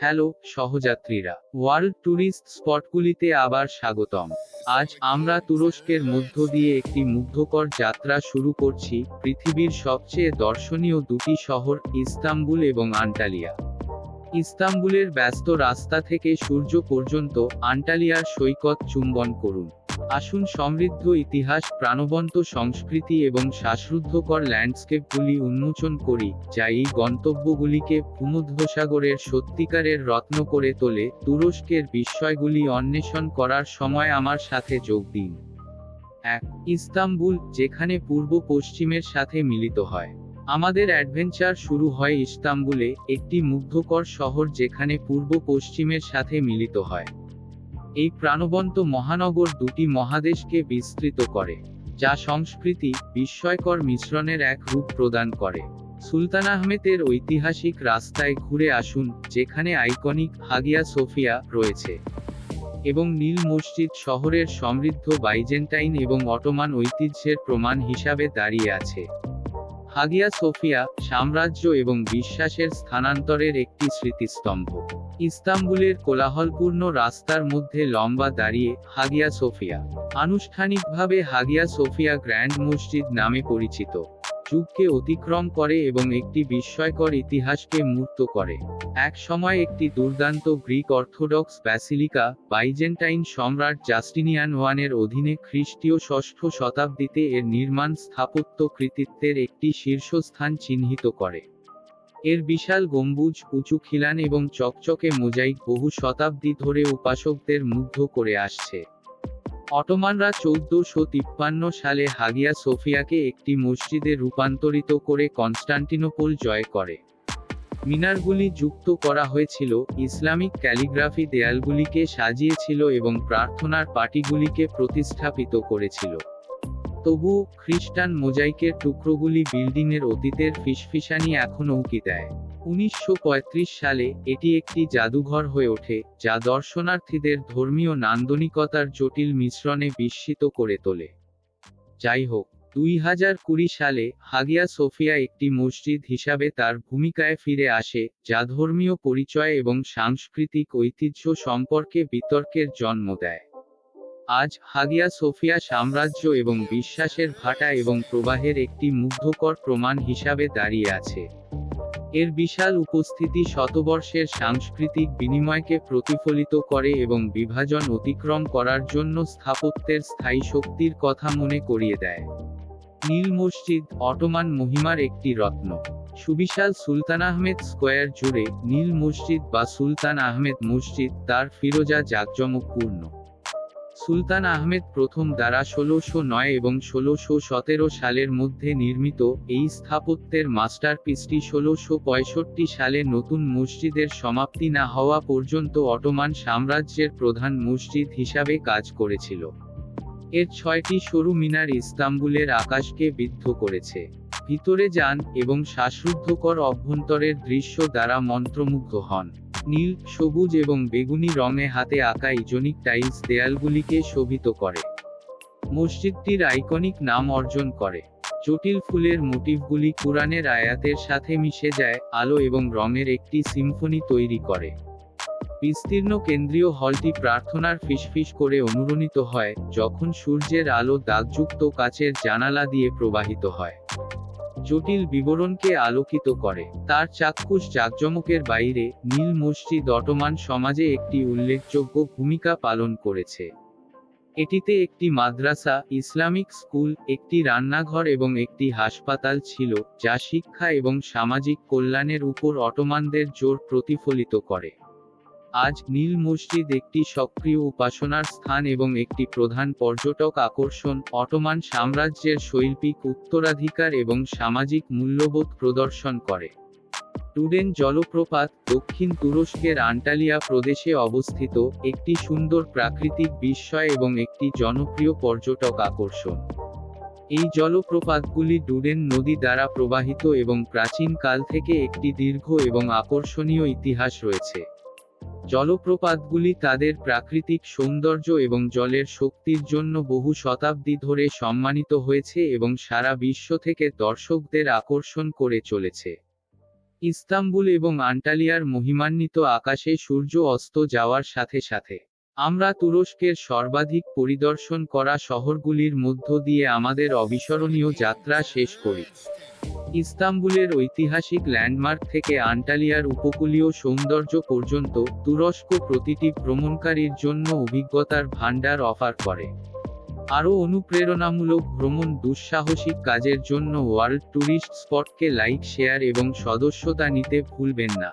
Hello, সহযাত্রীরা। World tourist স্পটগুলিতে আবার স্বাগতম। আজ আমরা তুরস্কের মধ্য দিয়ে একটি মুগ্ধকর যাত্রা শুরু করছি, পৃথিবীর সবচেয়ে দর্শনীয় দুটি শহর, ইস্তাম্বুল এবং আন্টালিয়া। ইস্তাম্বুলের ব্যস্ত রাস্তা থেকে সূর্য পর্যন্ত আন্টালিয়ার সৈকত চুম্বন করুন। আসুন সমৃদ্ধ ইতিহাস, প্রাণবন্ত সংস্কৃতি এবং শ্বাসরুদ্ধকর ল্যান্ডস্কেপগুলি উন্মোচন করি, যা এই গন্তব্যগুলিকে ভূমধ্যসাগরের সত্যিকারের রত্ন করে তোলে, তুরস্কের বিস্ময়গুলি অন্বেষণ করার সময় আমার সাথে যোগ দিন। এক, ইস্তাম্বুল, যেখানে পূর্ব পশ্চিমের সাথে মিলিত হয়। আমাদের অ্যাডভেঞ্চার শুরু হয় ইস্তাম্বুলে, একটি মুগ্ধকর শহর যেখানে পূর্ব পশ্চিমের সাথে মিলিত হয়। এই প্রাণবন্ত মহানগর দুটি মহাদেশকে বিস্তৃত করে, যা সংস্কৃতি, বিস্ময়কর মিশ্রণের এক রূপ প্রদান করে। সুলতান আহমেদের ঐতিহাসিক রাস্তায় ঘুরে আসুন, যেখানে আইকনিক হাগিয়া সোফিয়া রয়েছে এবং নীল মসজিদ শহরের সমৃদ্ধ বাইজেন্টাইন এবং অটোমান ঐতিহ্যের প্রমাণ হিসাবে দাঁড়িয়ে আছে। হাগিয়া সোফিয়া সাম্রাজ্য এবং বিশ্বাসের স্থানান্তরের একটি স্মৃতিস্তম্ভ। ইস্তাম্বুলের কোলাহলপূর্ণ রাস্তার মধ্যে লম্বা দাঁড়িয়ে হাগিয়া সোফিয়া। আনুষ্ঠানিকভাবে হাগিয়া সোফিয়া গ্র্যান্ড মসজিদ নামে পরিচিত। যুগকে অতিক্রম করে এবং একটি বিস্ময়কর ইতিহাসকে মূর্ত করে। এক সময় একটি দুর্দান্ত গ্রিক অর্থোডক্স ব্যাসিলিকা, বাইজেন্টাইন সম্রাট জাস্টিনিয়ান ওয়ানের অধীনে খ্রিস্টীয় ষষ্ঠ শতাব্দীতে এর নির্মাণ স্থাপত্য কৃতিত্বের একটি শীর্ষস্থান চিহ্নিত করে। এর বিশাল গম্বুজ, উঁচু খিলান এবং চকচকে মোজাইক বহু শতাব্দী ধরে উপাসকদের মুগ্ধ করে আসছে। অটোমানরা চৌদ্দশো তিপ্পান্ন সালে হাগিয়া সোফিয়াকে একটি মসজিদে রূপান্তরিত করে কনস্টান্টিনোপল জয় করে। মিনারগুলি যুক্ত করা হয়েছিল, ইসলামিক ক্যালিগ্রাফি দেয়ালগুলিকে সাজিয়েছিল এবং প্রার্থনার পাটিগুলিকে প্রতিস্থাপিত করেছিল। তবুও খ্রিস্টান মোজাইকের টুকরোগুলি বিল্ডিংয়ের অতীতের ফিসফিসানি এখনও উকি দেয়। উনিশশো পঁয়ত্রিশ সালে এটি একটি জাদুঘর হয়ে ওঠে, যা দর্শনার্থীদের ধর্মীয় নান্দনিকতার জটিল মিশ্রণে বিস্মিত করে তোলে। যাই হোক দুই হাজার কুড়ি সালে হাগিয়া সোফিয়া একটি মসজিদ হিসাবে তার ভূমিকায় ফিরে আসে, যা ধর্মীয় পরিচয় এবং সাংস্কৃতিক ঐতিহ্য সম্পর্কে বিতর্কের জন্ম দেয়। আজ হাগিয়া সোফিয়া সাম্রাজ্য এবং বিশ্বাসের ভাটা এবং প্রবাহের একটি মুগ্ধকর প্রমাণ হিসাবে দাঁড়িয়ে আছে। এর বিশাল উপস্থিতি শতবর্ষের সাংস্কৃতিক বিনিময়কে প্রতিফলিত করে এবং বিভাজন অতিক্রম করার জন্য স্থাপত্যের স্থায়ী শক্তির কথা মনে করিয়ে দেয়। নীল মসজিদ, অটোমান মহিমার একটি রত্ন। সুবিশাল সুলতান আহমেদ স্কোয়ার জুড়ে নীল মসজিদ বা সুলতান আহমেদ মসজিদ, তার ফিরোজা জাঁকজমকপূর্ণ। সুলতান আহমেদ প্রথম দ্বারা ষোলোশো নয় এবং ষোলোশো সতেরো সালের মধ্যে নির্মিত এই স্থাপত্যের মাস্টারপিসটি ষোলোশো পঁয়ষট্টি সালে নতুন মসজিদের সমাপ্তি না হওয়া পর্যন্ত অটোমান সাম্রাজ্যের প্রধান মসজিদ হিসাবে কাজ করেছিল। এর ছয়টি সরু মিনার ইস্তাম্বুলের আকাশকে বিদ্ধ করেছে। ভিতরে যান এবং শ্বাসরুদ্ধকর অভ্যন্তরের দৃশ্য দ্বারা মন্ত্রমুগ্ধ হন। নীল, সবুজ এবং বেগুনি রঙে হাতে আঁকা ইজনিক টাইলস দেয়ালগুলিকে শোভিত করে। মসজিদটির আইকনিক নাম অর্জন করে। জটিল ফুলের মোটিভগুলি কোরআনের আয়াতের সাথে মিশে যায়, আলো এবং রঙের একটি সিম্ফনি তৈরি করে। বিস্তীর্ণ কেন্দ্রীয় হলটি প্রার্থনার ফিসফিস করে অনুরণিত হয়, যখন সূর্যের আলো দাগযুক্ত কাচের জানালা দিয়ে প্রবাহিত হয়। জটিল বিবরণকে আলোকিত করে। তার চাক্ষুষ জাকজমকের বাইরে নীল মসজিদ অটোমান সমাজে একটি উল্লেখযোগ্য ভূমিকা পালন করেছে। এটিতে একটি মাদ্রাসা, ইসলামিক স্কুল, একটি রান্নাঘর এবং একটি হাসপাতাল ছিল, যা শিক্ষা এবং সামাজিক কল্যাণের উপর অটোমানদের জোর প্রতিফলিত করে। আজ নীল মসজিদ একটি সক্রিয় উপাসনার স্থান এবং একটি প্রধান পর্যটক আকর্ষণ, অটোমান সাম্রাজ্যের শৈল্পিক উত্তরাধিকার এবং সামাজিক মূল্যবোধ প্রদর্শন করে। টুডেন জলপ্রপাত, দক্ষিণ তুরস্কের আন্টালিয়া প্রদেশে অবস্থিত, একটি সুন্দর প্রাকৃতিক বিস্ময় এবং একটি জনপ্রিয় পর্যটক আকর্ষণ। এই জলপ্রপাতগুলি ডুডেন নদী দ্বারা প্রবাহিত এবং প্রাচীনকাল থেকে একটি দীর্ঘ এবং আকর্ষণীয় ইতিহাস রয়েছে। জলপ্রপাতগুলি তাদের প্রাকৃতিক সৌন্দর্য এবং জলের শক্তির জন্য বহু শতাব্দী ধরে সম্মানিত হয়েছে এবং সারা বিশ্ব থেকে দর্শকদের আকর্ষণ করে চলেছে। ইস্তাম্বুল এবং আন্টালিয়ার মহিমান্বিত আকাশে সূর্য অস্ত যাওয়ার সাথে সাথে আমরা তুরস্কের সর্বাধিক পরিদর্শন করা শহরগুলির মধ্য দিয়ে আমাদের অবিস্মরণীয় যাত্রা শেষ করি। ইস্তাম্বুলের ঐতিহাসিক ল্যান্ডমার্ক থেকে আন্টালিয়ার উপকূলীয় সৌন্দর্য পর্যন্ত তুরস্ক প্রতিটি ভ্রমণকারীর জন্য অভিজ্ঞতার ভাণ্ডার অফার করে। আরও অনুপ্রেরণামূলক ভ্রমণ দুঃসাহসিক কাজের জন্য ওয়ার্ল্ড ট্যুরিস্ট স্পটকে লাইক, শেয়ার এবং সদস্যতা নিতে ভুলবেন না।